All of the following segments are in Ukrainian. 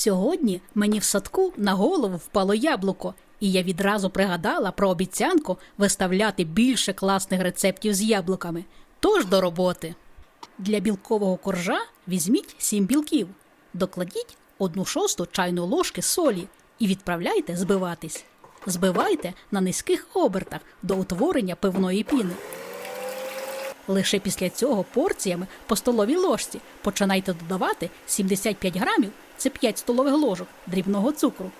Сьогодні мені в садку на голову впало яблуко, і я відразу пригадала про обіцянку виставляти більше класних рецептів з яблуками. Тож до роботи. Для білкового коржа візьміть 7 білків, докладіть 1 шосту чайну ложки солі і відправляйте збиватись. Збивайте на низьких обертах до утворення пивної піни. Лише після цього порціями по столовій ложці починайте додавати 75 грамів це 5 столових ложок дрібного цукру.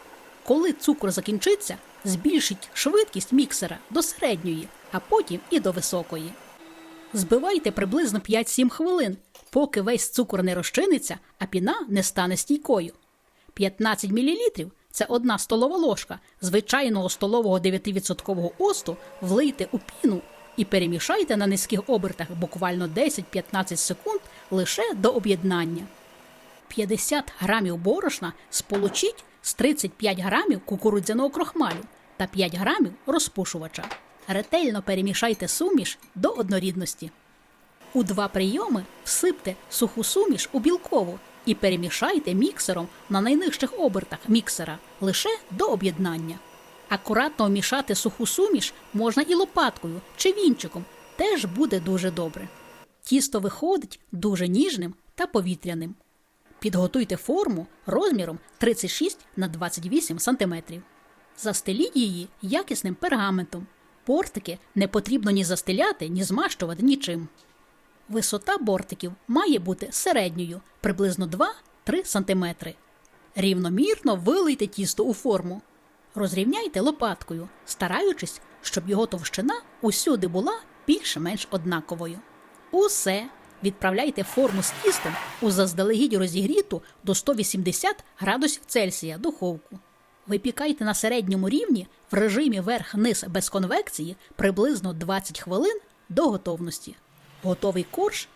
Коли цукор закінчиться, збільшіть швидкість міксера до середньої, а потім і до високої. Збивайте приблизно 5-7 хвилин, поки весь цукор не розчиниться, а піна не стане стійкою. 15 мл – це одна столова ложка звичайного столового 9% осту влийте у піну і перемішайте на низьких обертах буквально 10-15 секунд лише до об'єднання. 50 грамів борошна сполучіть з 35 грамів кукурудзяного крохмалю та 5 грамів розпушувача. Ретельно перемішайте суміш до однорідності. У два прийоми всипте суху суміш у білкову і перемішайте міксером на найнижчих обертах міксера лише до об'єднання. Акуратно вмішати суху суміш можна і лопаткою чи вінчиком, теж буде дуже добре. Тісто виходить дуже ніжним та повітряним. Підготуйте форму розміром 36 на 28 см. Застеліть її якісним пергаментом. Бортики не потрібно ні застеляти, ні змащувати нічим. Висота бортиків має бути середньою, приблизно 2-3 см. Рівномірно вилийте тісто у форму. Розрівняйте лопаткою, стараючись, щоб його товщина усюди була більш-менш однаковою. Усе відправляйте форму з тістом у заздалегідь розігріту до 180 градусів Цельсія духовку. Випікайте на середньому рівні в режимі верх-низ без конвекції приблизно 20 хвилин до готовності. Готовий корж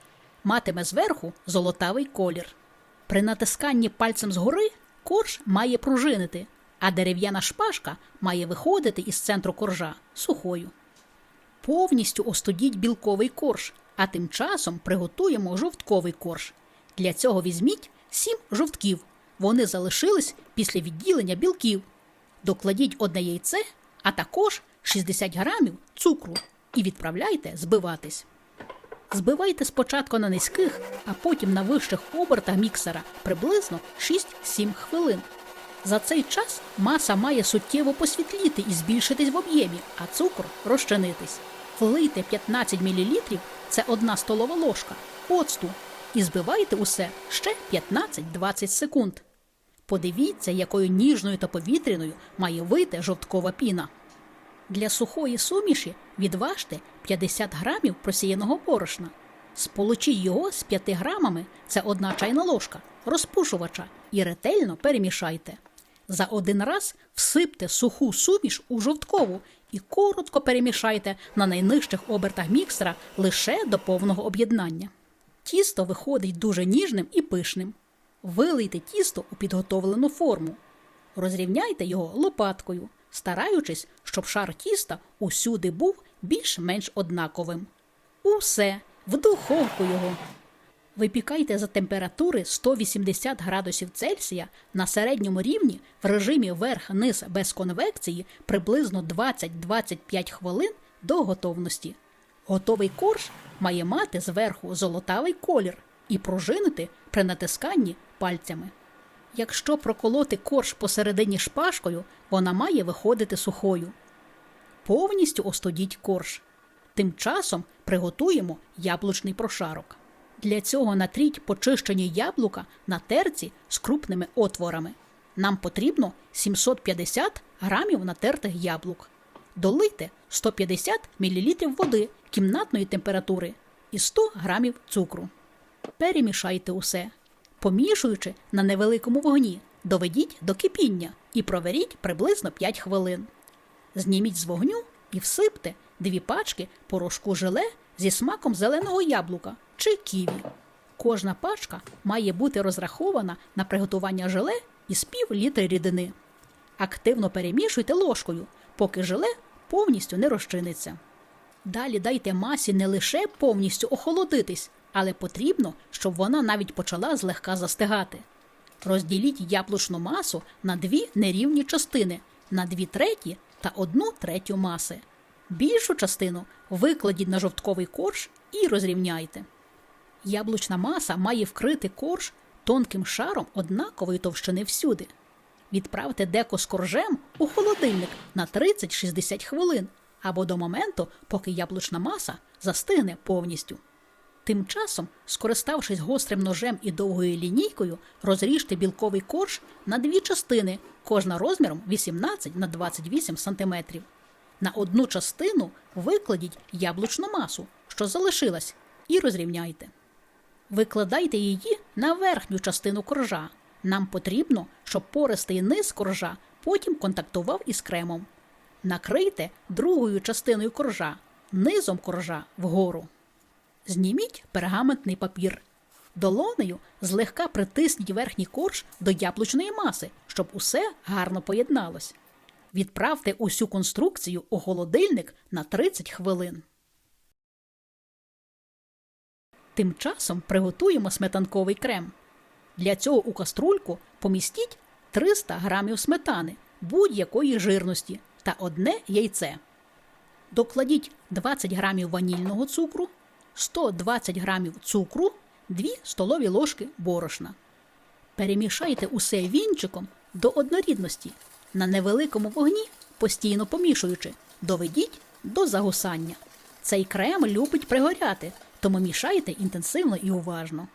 матиме зверху золотавий колір. При натисканні пальцем згори корж має пружинити, а дерев'яна шпажка має виходити із центру коржа сухою. Повністю остудіть білковий корж, а тим часом приготуємо жовтковий корж. Для цього візьміть 7 жовтків. Вони залишились після відділення білків. Докладіть одне яйце, а також 60 грамів цукру і відправляйте збиватись. Збивайте спочатку на низьких, а потім на вищих обертах міксера приблизно 6-7 хвилин. За цей час маса має суттєво посвітліти і збільшитись в об'ємі, а цукор розчинитись. Влийте 15 мл – це одна столова ложка оцту і збивайте усе ще 15-20 секунд. Подивіться, якою ніжною та повітряною має вийти жовткова піна. Для сухої суміші відважте 50 грамів просіяного борошна. Сполучіть його з 5 грамами це одна чайна ложка розпушувача і ретельно перемішайте. За один раз всипте суху суміш у жовткову і коротко перемішайте на найнижчих обертах міксера лише до повного об'єднання. Тісто виходить дуже ніжним і пишним. Вилийте тісто у підготовлену форму. Розрівняйте його лопаткою, стараючись, щоб шар тіста усюди був більш-менш однаковим. Усе, в духовку його. Випікайте за температури 180 градусів Цельсія на середньому рівні в режимі верх-низ без конвекції приблизно 20-25 хвилин до готовності. Готовий корж має мати зверху золотавий колір і пружинити при натисканні пальцями. Якщо проколоти корж посередині шпажкою, вона має виходити сухою. Повністю остудіть корж. Тим часом приготуємо яблучний прошарок. Для цього натріть почищені яблука на терці з крупними отворами. Нам потрібно 750 грамів натертих яблук. Долийте 150 мл води кімнатної температури і 100 грамів цукру. Перемішайте усе. Помішуючи на невеликому вогні, доведіть до кипіння і проверіть приблизно 5 хвилин. Зніміть з вогню і всипте дві пачки порошку желе зі смаком зеленого яблука чи ківі. Кожна пачка має бути розрахована на приготування желе із пів літри рідини. Активно перемішуйте ложкою, поки желе повністю не розчиниться. Далі дайте масі не лише повністю охолодитись, але потрібно, щоб вона навіть почала злегка застигати. Розділіть яблучну масу на дві нерівні частини на дві треті та одну третю маси. Більшу частину викладіть на жовтковий корж і розрівняйте. Яблучна маса має вкрити корж тонким шаром однакової товщини всюди. Відправте деко з коржем у холодильник на 30-60 хвилин або до моменту, поки яблучна маса застигне повністю. Тим часом, скориставшись гострим ножем і довгою лінійкою, розріжте білковий корж на дві частини, кожна розміром 18 на 28 см. На одну частину викладіть яблучну масу, що залишилась, і розрівняйте. Викладайте її на верхню частину коржа. Нам потрібно, щоб пористий низ коржа потім контактував із кремом. Накрийте другою частиною коржа, низом коржа вгору. Зніміть пергаментний папір. Долонею злегка притисніть верхній корж до яблучної маси, щоб усе гарно поєдналось. Відправте усю конструкцію у холодильник на 30 хвилин. Тим часом приготуємо сметанковий крем. Для цього у каструльку помістіть 300 грамів сметани будь-якої жирності та одне яйце. Докладіть 20 грамів ванільного цукру, 120 грамів цукру, 2 столові ложки борошна. Перемішайте усе вінчиком до однорідності на невеликому вогні, постійно помішуючи, доведіть до загусання. Цей крем любить пригоряти, тому мішайте інтенсивно і уважно.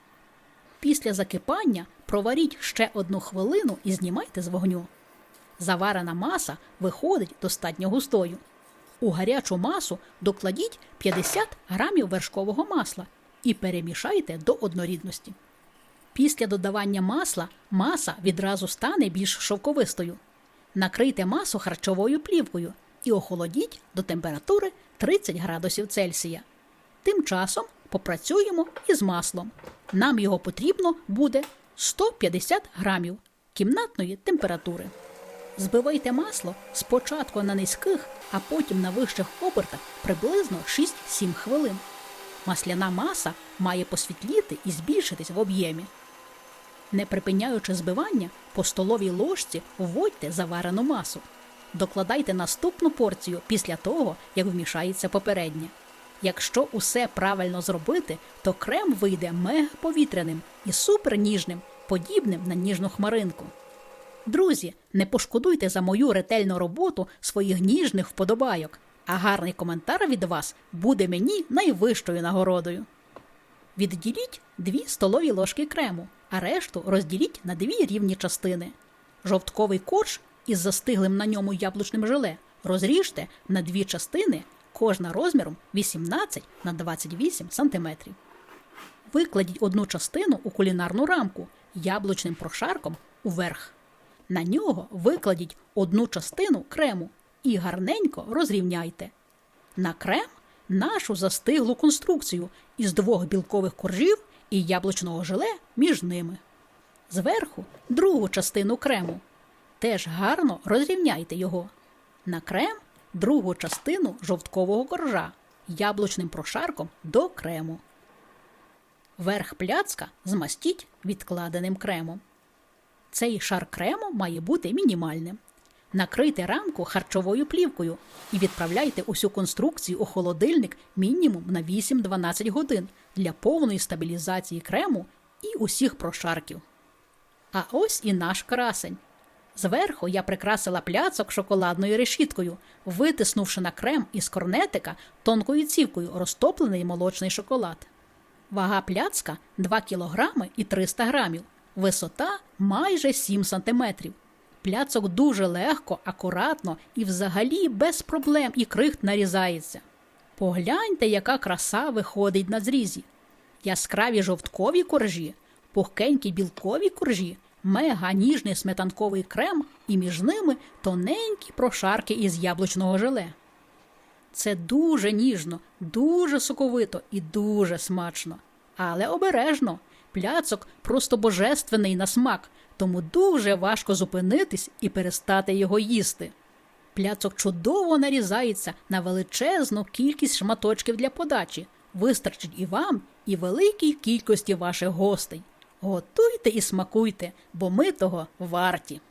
Після закипання проваріть ще одну хвилину і знімайте з вогню. Заварена маса виходить достатньо густою. У гарячу масу докладіть 50 грамів вершкового масла і перемішайте до однорідності. Після додавання масла маса відразу стане більш шовковистою. Накрийте масу харчовою плівкою і охолодіть до температури 30 градусів Цельсія. Тим часом попрацюємо із маслом. Нам його потрібно буде 150 грамів кімнатної температури. Збивайте масло спочатку на низьких, а потім на вищих обертах приблизно 6-7 хвилин. Масляна маса має посвітліти і збільшитись в об'ємі. Не припиняючи збивання, по столовій ложці вводьте заварену масу. Докладайте наступну порцію після того, як вмішається попередня. Якщо усе правильно зробити, то крем вийде мегаповітряним і суперніжним, подібним на ніжну хмаринку. Друзі, не пошкодуйте за мою ретельну роботу своїх ніжних вподобайок, а гарний коментар від вас буде мені найвищою нагородою. Відділіть 2 столові ложки крему, а решту розділіть на дві рівні частини. Жовтковий корж із застиглим на ньому яблучним желе розріжте на дві частини, кожна розміром 18 на 28 см. Викладіть одну частину у кулінарну рамку яблучним прошарком уверх. На нього викладіть одну частину крему і гарненько розрівняйте. На крем нашу застиглу конструкцію із двох білкових коржів і яблучного желе між ними. Зверху другу частину крему. Теж гарно розрівняйте його. На крем другу частину жовткового коржа яблучним прошарком до крему. Верх пляцка змастіть відкладеним кремом. Цей шар крему має бути мінімальним. Накрийте рамку харчовою плівкою і відправляйте усю конструкцію у холодильник мінімум на 8-12 годин для повної стабілізації крему і усіх прошарків. А ось і наш красень. Зверху я прикрасила пляцок шоколадною решіткою, витиснувши на крем із корнетика тонкою цівкою розтоплений молочний шоколад. Вага пляцка 2 кг і 300 грамів, висота майже 7 см. Пляцок дуже легко, акуратно і взагалі без проблем і крихт нарізається. Погляньте, яка краса виходить на зрізі. Яскраві жовткові коржі, пухкенькі білкові коржі, мега ніжний сметанковий крем і між ними тоненькі прошарки із яблучного желе. Це дуже ніжно, дуже соковито і дуже смачно. Але обережно. Пляцок просто божественний на смак, тому дуже важко зупинитись і перестати його їсти. Пляцок чудово нарізається на величезну кількість шматочків для подачі, вистачить і вам, і великій кількості ваших гостей. Готуйте і смакуйте, бо ми того варті.